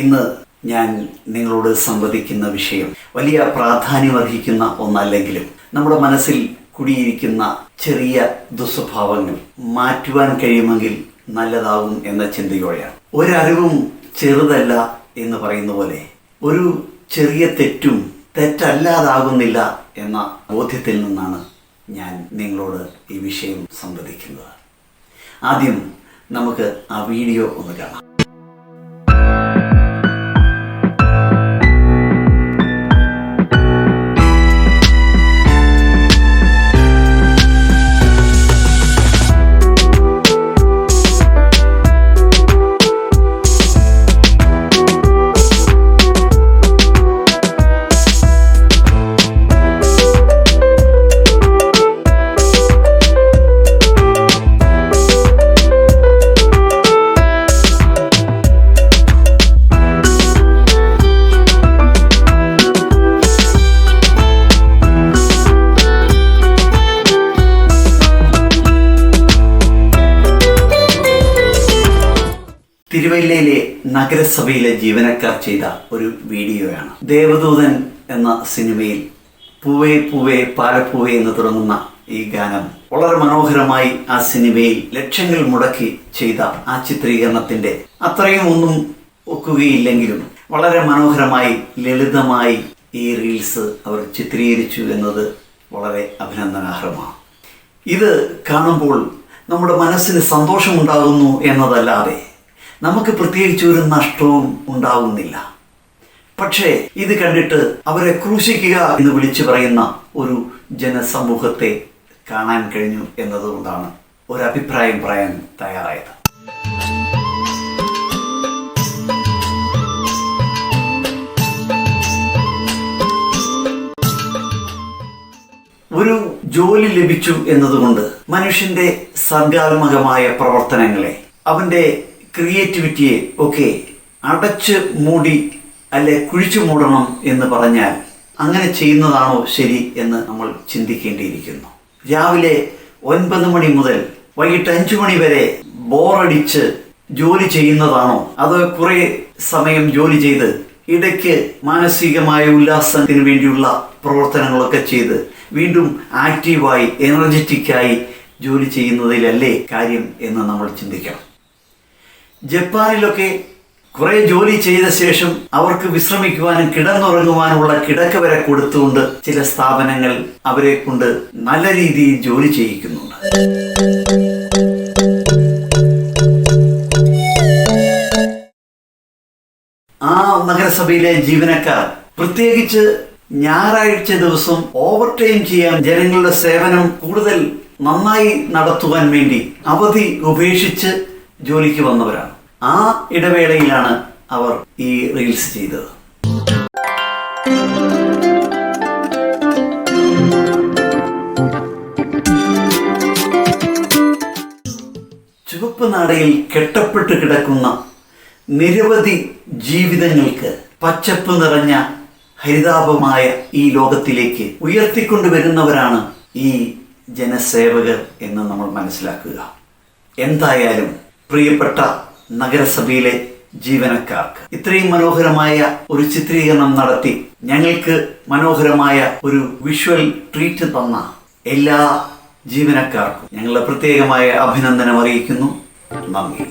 ഇന്ന് ഞാൻ നിങ്ങളോട് സംവദിക്കുന്ന വിഷയം വലിയ പ്രാധാന്യമർഹിക്കുന്ന ഒന്നല്ലെങ്കിലും നമ്മുടെ മനസ്സിൽ കുടിയിരിക്കുന്ന ചെറിയ ദുസ്വഭാവങ്ങൾ മാറ്റുവാൻ കഴിയുമെങ്കിൽ നല്ലതാകും എന്ന ചിന്തയോടെയാണ്. ഒരറിവും ചെറുതല്ല എന്ന് പറയുന്ന പോലെ ഒരു ചെറിയ തെറ്റും തെറ്റല്ലാതാകുന്നില്ല എന്ന ബോധ്യത്തിൽ നിന്നാണ് ഞാൻ നിങ്ങളോട് ഈ വിഷയം സംവദിക്കുന്നത്. ആദ്യം നമുക്ക് ആ വീഡിയോ ഒന്ന് കാണാം. നഗരസഭയിലെ ജീവനക്കാർ ചെയ്ത ഒരു വീഡിയോയാണ്. ദേവദൂതൻ എന്ന സിനിമയിൽ പൂവേ പൂവേ പാലപ്പൂവേ എന്ന് തുടങ്ങുന്ന ഈ ഗാനം വളരെ മനോഹരമായി ആ സിനിമയിൽ ലക്ഷങ്ങൾ മുടക്കി ചെയ്ത ആ ചിത്രീകരണത്തിന്റെ അത്രയും ഒന്നും ഒക്കുകയില്ലെങ്കിലും വളരെ മനോഹരമായി ലളിതമായി ഈ റീൽസ് അവർ ചിത്രീകരിച്ചു എന്നത് വളരെ അഭിനന്ദനാർഹമാണ്. ഇത് കാണുമ്പോൾ നമ്മുടെ മനസ്സിന് സന്തോഷമുണ്ടാകുന്നു എന്നതല്ലാതെ നമുക്ക് പ്രത്യേകിച്ച് ഒരു നഷ്ടവും ഉണ്ടാകുന്നില്ല പക്ഷേ ഇത് കണ്ടിട്ട് അവരെ ക്രൂശിക്കുക എന്ന് വിളിച്ചു പറയുന്ന ഒരു ജനസമൂഹത്തെ കാണാൻ കഴിഞ്ഞു എന്നതുകൊണ്ടാണ് ഒരു പറയാൻ തയ്യാറായത്. ഒരു ജോലി ലഭിച്ചു എന്നതുകൊണ്ട് മനുഷ്യന്റെ സർഗാത്മകമായ പ്രവർത്തനങ്ങളെ അവന്റെ ക്രിയേറ്റിവിറ്റിയെ ഒക്കെ അടച്ച് മൂടി അല്ലെ കുഴിച്ചു മൂടണം എന്ന് പറഞ്ഞാൽ അങ്ങനെ ചെയ്യുന്നതാണോ ശരി എന്ന് നമ്മൾ ചിന്തിക്കേണ്ടിയിരിക്കുന്നു. രാവിലെ ഒൻപത് മണി മുതൽ വൈകിട്ട് അഞ്ചു മണി വരെ ബോറടിച്ച് ജോലി ചെയ്യുന്നതാണോ? അതോ കുറെ സമയം ജോലി ചെയ്ത് ഇടയ്ക്ക് മാനസികമായ ഉല്ലാസത്തിന് വേണ്ടിയുള്ള പ്രവർത്തനങ്ങളൊക്കെ ചെയ്ത് വീണ്ടും ആക്റ്റീവായി എനർജറ്റിക്കായി ജോലി ചെയ്യുന്നതിലല്ലേ കാര്യം എന്ന് നമ്മൾ ചിന്തിക്കണം. ജപ്പാനിലൊക്കെ കുറെ ജോലി ചെയ്ത ശേഷം അവർക്ക് വിശ്രമിക്കുവാനും കിടന്നുറങ്ങുവാനുമുള്ള കിടക്ക വരെ കൊടുത്തുകൊണ്ട് ചില സ്ഥാപനങ്ങൾ അവരെ കൊണ്ട് നല്ല രീതിയിൽ ജോലി ചെയ്യിക്കുന്നുണ്ട്. ആ നഗരസഭയിലെ ജീവനക്കാർ പ്രത്യേകിച്ച് ഞായറാഴ്ച ദിവസം ഓവർ ടൈം ചെയ്യാൻ ജനങ്ങളുടെ സേവനം കൂടുതൽ നന്നായി നടത്തുവാൻ വേണ്ടി അവധി ഉപേക്ഷിച്ച് ജോലിക്ക് വന്നവരാണ്. ആ ഇടവേളയിലാണ് അവർ ഈ റീൽസ് ചെയ്തത്. ചുവപ്പ് നാടയിൽ കെട്ടപ്പെട്ട് കിടക്കുന്ന നിരവധി ജീവിതങ്ങൾക്ക് പച്ചപ്പ് നിറഞ്ഞ ഹരിതാപമായ ഈ ലോകത്തിലേക്ക് ഉയർത്തിക്കൊണ്ടുവരുന്നവരാണ് ഈ ജനസേവകർ എന്ന് നമ്മൾ മനസ്സിലാക്കുക. എന്തായാലും പ്രിയപ്പെട്ട നഗരസഭയിലെ ജീവനക്കാർക്ക്. ഇത്രയും മനോഹരമായ ഒരു ചിത്രീകരണം നടത്തി ഞങ്ങൾക്ക് മനോഹരമായ ഒരു വിഷ്വൽ ട്രീറ്റ് തന്ന എല്ലാ ജീവനക്കാർക്കും ഞങ്ങളുടെ പ്രത്യേകമായ അഭിനന്ദനം അറിയിക്കുന്നു. നന്ദി.